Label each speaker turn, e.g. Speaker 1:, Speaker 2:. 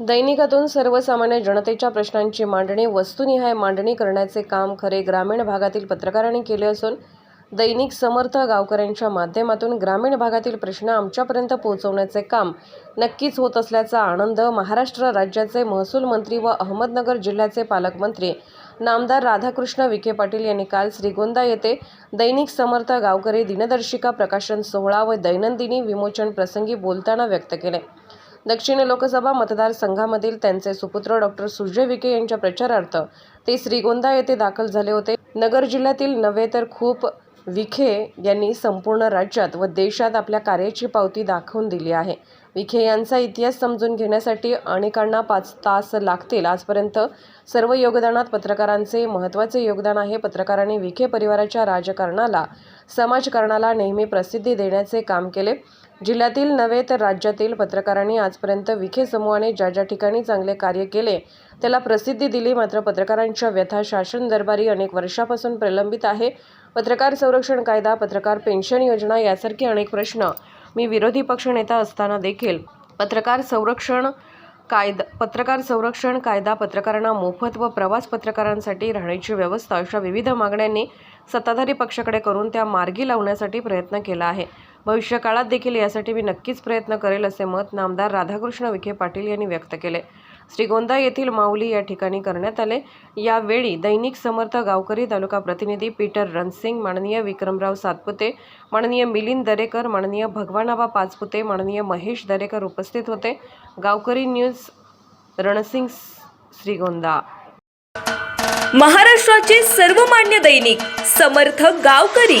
Speaker 1: दैनिकातून सर्वसामान्य जनतेच्या प्रश्नांची मांडणी वस्तुनिहाय मांडणी करण्याचे काम खरे ग्रामीण भागातील पत्रकारांनी केले असून दैनिक समर्थ गावकऱ्यांच्या माध्यमातून ग्रामीण भागातील प्रश्न आमच्यापर्यंत पोहोचवण्याचे काम नक्कीच होत असल्याचा आनंद महाराष्ट्र राज्याचे महसूल मंत्री व अहमदनगर जिल्ह्याचे पालकमंत्री नामदार राधाकृष्ण विखे पाटील यांनी काल श्रीगोंदा येथे दैनिक समर्थ गावकरी दिनदर्शिका प्रकाशन सोहळा व दैनंदिनी विमोचन प्रसंगी बोलताना व्यक्त केले. दक्षिण लोकसभा मतदारसंघामधील त्यांचे सुपुत्र डॉक्टर सुजय विखे यांच्या प्रचारार्थ ते श्रीगोंदा येथे दाखल झाले होते. नगर जिल्ह्यातील नव्हे तर खूप विखे यांनी संपूर्ण राज्यात व देशात आपल्या कार्याची पावती दाखवून दिली आहे. विखे यांचा इतिहास समजून घेण्यासाठी अनेकांना पाच तास लागतील. आजपर्यंत सर्व योगदानात पत्रकारांचे महत्त्वाचे योगदान आहे. पत्रकारांनी विखे परिवाराच्या राजकारणाला समाजकारणाला नेहमी प्रसिद्धी देण्याचे काम केले. जिल्ह्यातील नव्हे तर राज्यातील पत्रकारांनी आजपर्यंत विखे समूहाने ज्या ज्या ठिकाणी चांगले कार्य केले त्याला प्रसिद्धी दिली मात्र पत्रकारांच्या व्यथा शासन दरबारी अनेक वर्षापासून प्रलंबित आहे. पत्रकार संरक्षण कायदा पत्रकार पेन्शन योजना यासारखे अनेक प्रश्न मी विरोधी पक्षनेता असताना देखील पत्रकार संरक्षण कायदा पत्रकार संरक्षण कायदा पत्रकारांना मोफत व प्रवास पत्रकारांसाठी राहण्याची व्यवस्था अशा विविध मागण्यांनी सत्ताधारी पक्षाकडे करून त्या मार्गी लावण्यासाठी प्रयत्न केला आहे. भविष्यकाळात देखील यासाठी मी नक्कीच प्रयत्न करेल असे मत नामदार राधाकृष्ण विखे पाटील यांनी व्यक्त केले. श्रीगोंदा येथील माऊली या ठिकाणी करण्यात आले. यावेळी दैनिक समर्थ गावकरी तालुका प्रतिनिधी पीटर रणसिंग माननीय विक्रमराव सातपुते माननीय मिलिंद दरेकर माननीय भगवानाबा पाचपुते माननीय महेश दरेकर उपस्थित होते. गावकरी न्यूज रणसिंग श्रीगोंदा.
Speaker 2: महाराष्ट्राचे सर्वमान्य दैनिक समर्थ गावकरी.